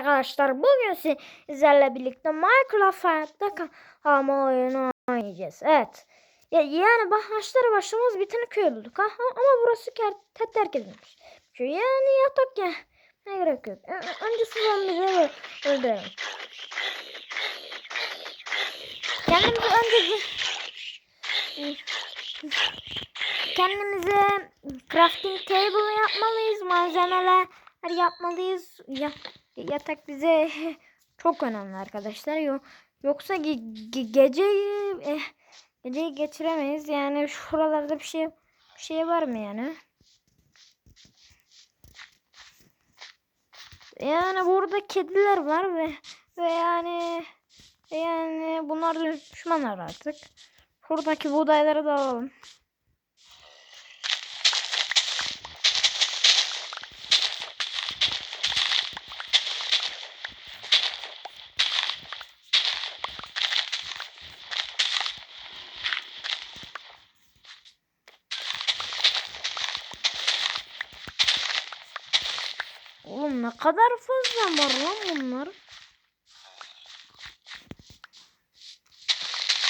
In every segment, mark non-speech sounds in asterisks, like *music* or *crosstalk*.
arkadaşlar. Bugün sizlerle birlikte Minecraft hayatta kalma oyunu oynayacağız. Evet. Ya, yani başları başlamaz bir tane köy bulduk. Ha, ha, ama burası ter terk edilmiş. Yani yatak ya. Ne gerek yok. Önce zombileri öldürelim. Kendimizi önce kendimize crafting table yapmalıyız. Malzemeler yapmalıyız. Ya, yatak bize çok önemli arkadaşlar. Yok, yoksa ge, ge, geceyi eh, geceyi geçiremeyiz. Yani şuralarda bir şey bir şey var mı yani? Yani burada kediler var ve ve yani yani bunlar düşmanlar artık. Şuradaki buğdayları da alalım. Oğlum ne kadar fazla var lan bunlar.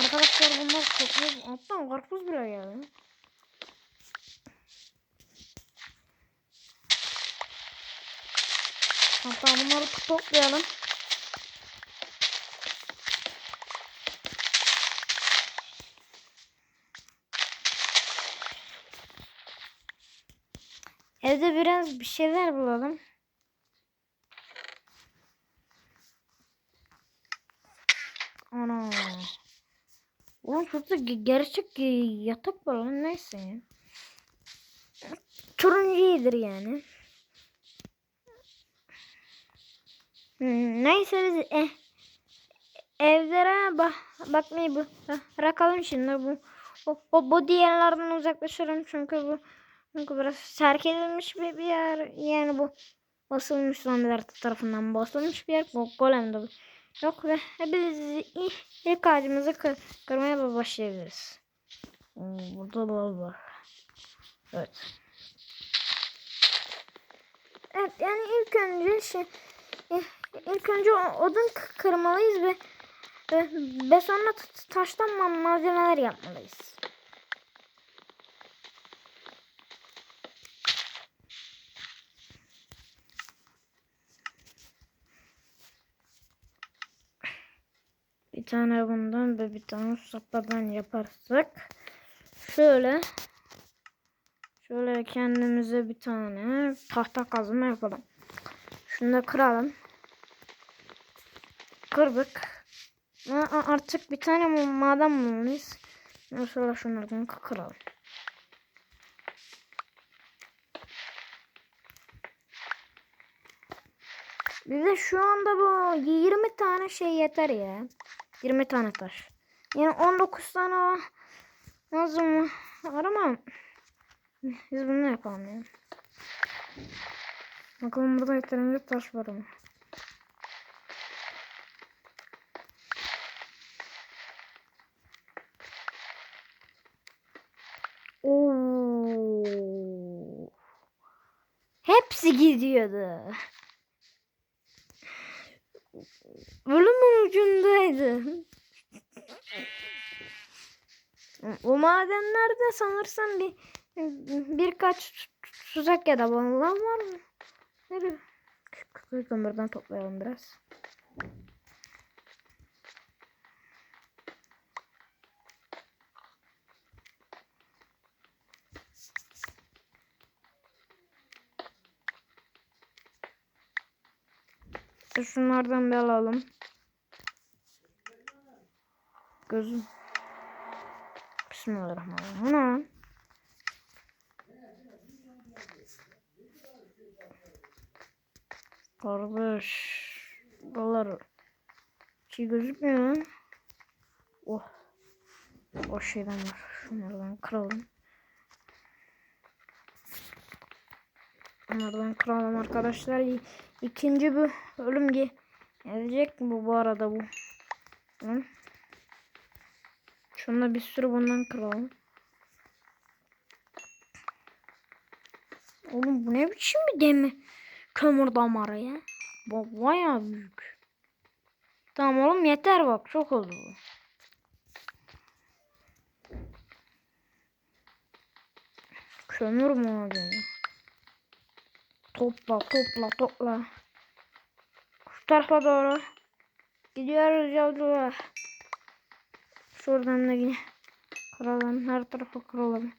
Arkadaşlar bunlar kokmuyor. Hatta karpuz bile geldi. Hatta bunları toplayalım. Evde biraz bir şeyler bulalım. Ana. Oğlum şurada ge- gerçek ge- yatak var lan neyse. Turuncu iyidir yani. Hmm, neyse biz eh, evlere bak bakmayı bu bırakalım şimdi bu o, o, bu diğerlerden uzaklaşalım çünkü bu çünkü biraz terk edilmiş bir, bir yer yani bu basılmış zombiler tarafından basılmış bir yer bu golem de bu. Yok ve biz ilk, ağacımızı kır, kırmaya başlayabiliriz. Burada bal var. Evet. Evet yani ilk önce şey ilk önce odun kırmalıyız ve ve, sonra taştan ma- malzemeler yapmalıyız. Bir tane bundan ve bir tane sopadan yaparsak şöyle şöyle kendimize bir tane tahta kazma yapalım. Şunu da kıralım. Kırdık. A- Artık bir tane maden bulmalıyız. Sonra şunlardan kıralım. Bize şu anda bu 20 tane şey yeter ya. 20 tane taş. Yani 19 tane lazım var ama biz bunu yapalım ya. Bakalım burada yeterince taş var mı? Oo. Hepsi gidiyordu. Ölümün ucundaydı. O madenlerde sanırsam bir birkaç tuzak ya da bomba var mı? Şu kömürden toplayalım biraz. Şunlardan bir alalım. Gözüm. Bismillahirrahmanirrahim. Kardeş. Buralar şey gözükmüyor. Oh. O şeyden var. Şunlardan kıralım. Onlardan kıralım arkadaşlar. İkinci bir ölüm ge gelecek mi bu bu arada bu? Hı? Şununla bir sürü bundan kıralım. Oğlum bu ne biçim bir demi kömür damarı ya? Bu bayağı büyük. Tamam oğlum yeter bak çok oldu bu. Kömür madeni. Topla topla topla. Şu tarafa doğru. Gidiyoruz yavrular. Şuradan da yine kıralım. Her tarafa kıralım.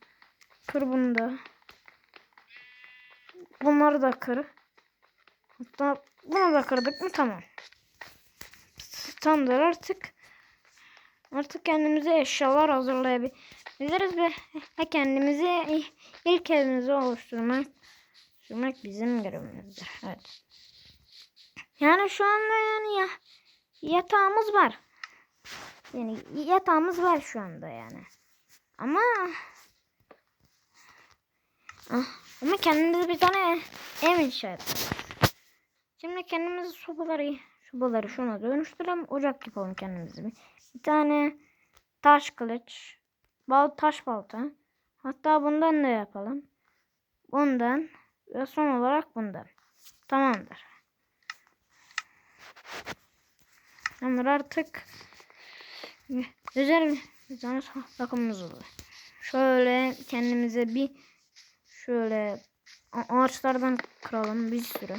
Kır bunu da. Bunları da kır. Hatta bunu da kırdık mı tamam. Tamamdır artık. Artık kendimize eşyalar hazırlayabiliriz ve kendimizi ilk evimizi oluşturmak oluşturmak bizim görevimizdir. Evet. Yani şu anda yani ya yatağımız var. Yani yatağımız var şu anda yani. Ama ah, ama kendimize bir tane ev inşa. Şimdi kendimize sobaları sobaları şuna dönüştürelim. Ocak yapalım kendimize bir. Bir tane taş kılıç, bal taş balta. Hatta bundan da yapalım. Bundan ve son olarak bundan. Tamamdır. Tamamdır artık güzel bir tane takımımız oldu. Şöyle kendimize bir şöyle ağaçlardan kıralım bir sürü.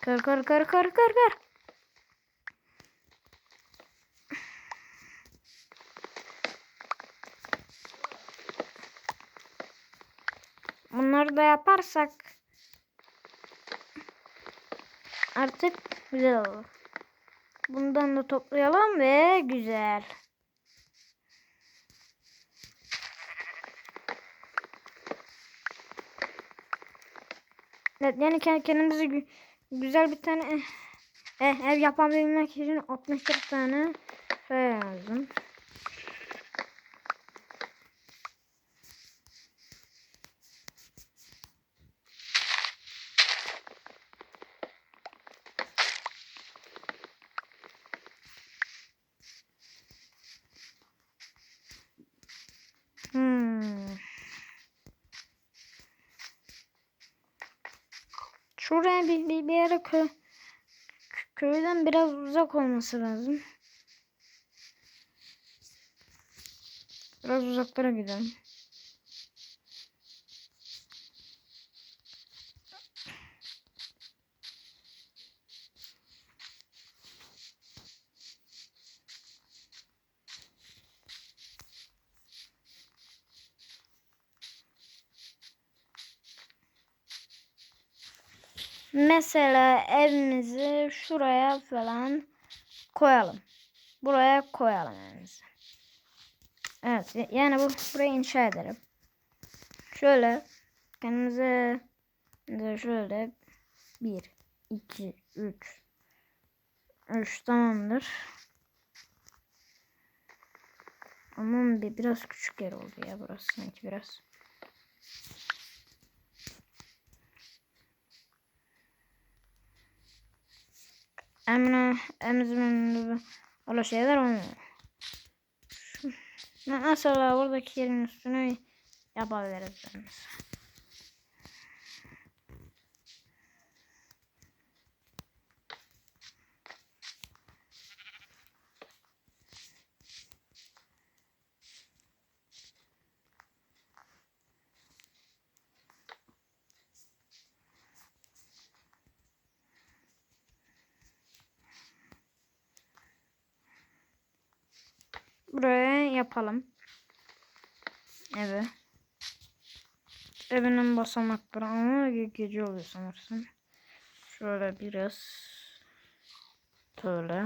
Kır kır kır kır kır kır. Bunları yaparsak artık güzel olur. Bundan da toplayalım ve güzel. Evet yani kendimize gü güzel bir tane eh, ev yapabilmek için 64 tane şey lazım. Hmm. Şuraya bir, bir, bir yere kö, köyden biraz uzak olması lazım. Biraz uzaklara gidelim. Mesela evimizi şuraya falan koyalım. Buraya koyalım evimizi. Evet yani bu burayı inşa ederim. Şöyle kendimize şöyle 1 2 3 3 tamamdır. Aman bir biraz küçük yer oldu ya burası sanki biraz. Emine emzimin öyle şeyler olmuyor. Mesela buradaki yerin üstüne yapabiliriz. Mesela. Buraya yapalım. Evi. Evinin basamakları ama gece oluyor sanırsın. Şöyle biraz böyle.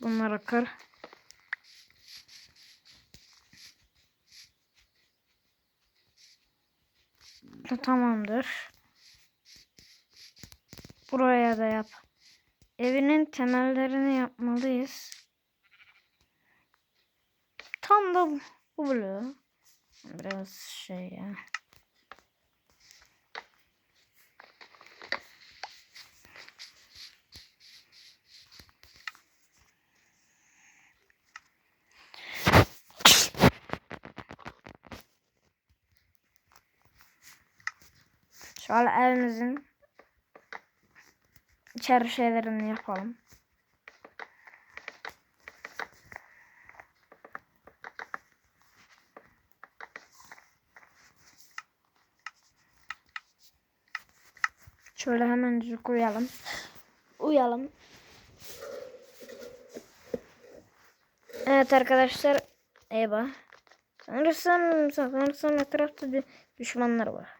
Bunları kır. Tamamdır. Buraya da yap. Evinin temellerini yapmalıyız. Tam da bu bloğu. Biraz şey ya. Şöyle evimizin içeri şeylerini yapalım. Şöyle hemencik uyalım. Uyalım. Evet arkadaşlar. Eyvah. Sanırsam, sanırsam etrafta bir düşmanlar var.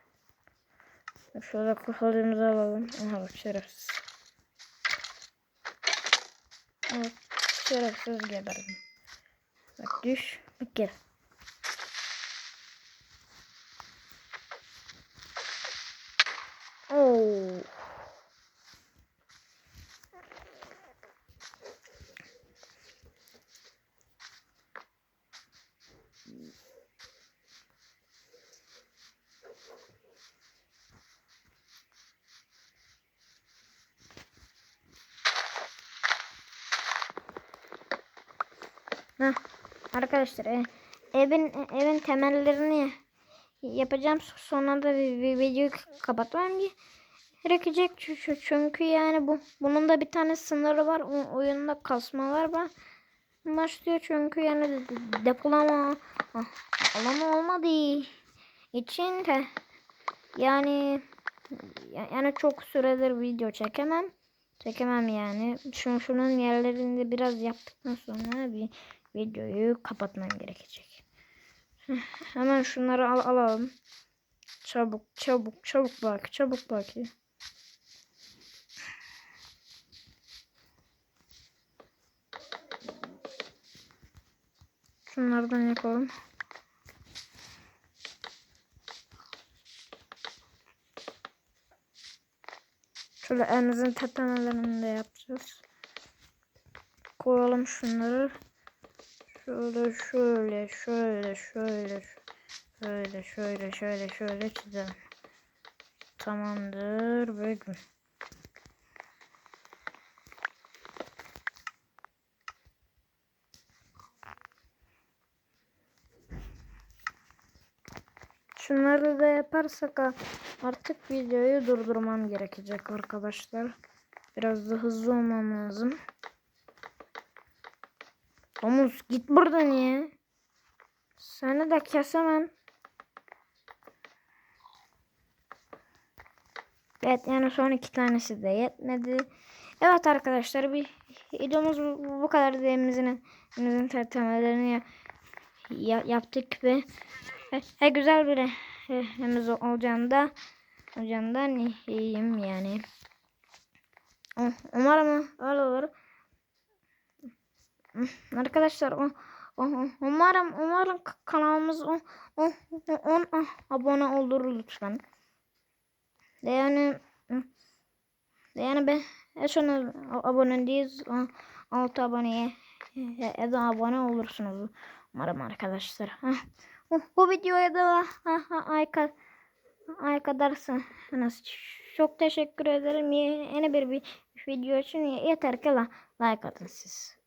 Şöyle kafalığımızı alalım. Aha bak şerefsiz. Evet şerefsiz geberdim. Bak düş. Bak gel. Oo. Heh, arkadaşlar e, evin evin temellerini yapacağım. Sonra da vi- vi- videoyu kapatmam gerekecek. Çü- çünkü yani bu bunun da bir tane sınırı var. O, oyunda kasmalar var. Başlıyor çünkü yani de- de- depolama ah, alanı olmadığı için de yani ya- yani çok süredir video çekemem. Çekemem yani. Şun, şunun yerlerinde biraz yaptıktan sonra bir videoyu kapatmam gerekecek. Hemen şunları al alalım. Çabuk çabuk çabuk bak çabuk bak. Şunlardan yapalım. Şöyle elimizin tepemelerini de yapacağız. Koyalım şunları. Şöyle şöyle şöyle şöyle şöyle şöyle şöyle şöyle çizelim. Tamamdır ve gün. Şunları da yaparsak artık videoyu durdurmam gerekecek arkadaşlar. Biraz da hızlı olmam lazım. Domuz git buradan ya. Seni de kesemem. Evet yani son iki tanesi de yetmedi. Evet arkadaşlar bir videomuz bu, bu kadar evimizin temellerini ya, ya- yaptık ve he, *laughs* güzel bir evimiz olacağında olacağından iyiyim yani. Um- Umarım öyle olur. Arkadaşlar o, o- o- umarım umarım k- kanalımız o, o, o- on abone olur lütfen. Yani yani ben e, an abone değiliz. 6 aboneye ya da abone olursunuz. Umarım arkadaşlar. Hah. Bu, videoya da like like ederseniz çok teşekkür ederim. Yeni bir, bir video için yeter ki la- like atın siz.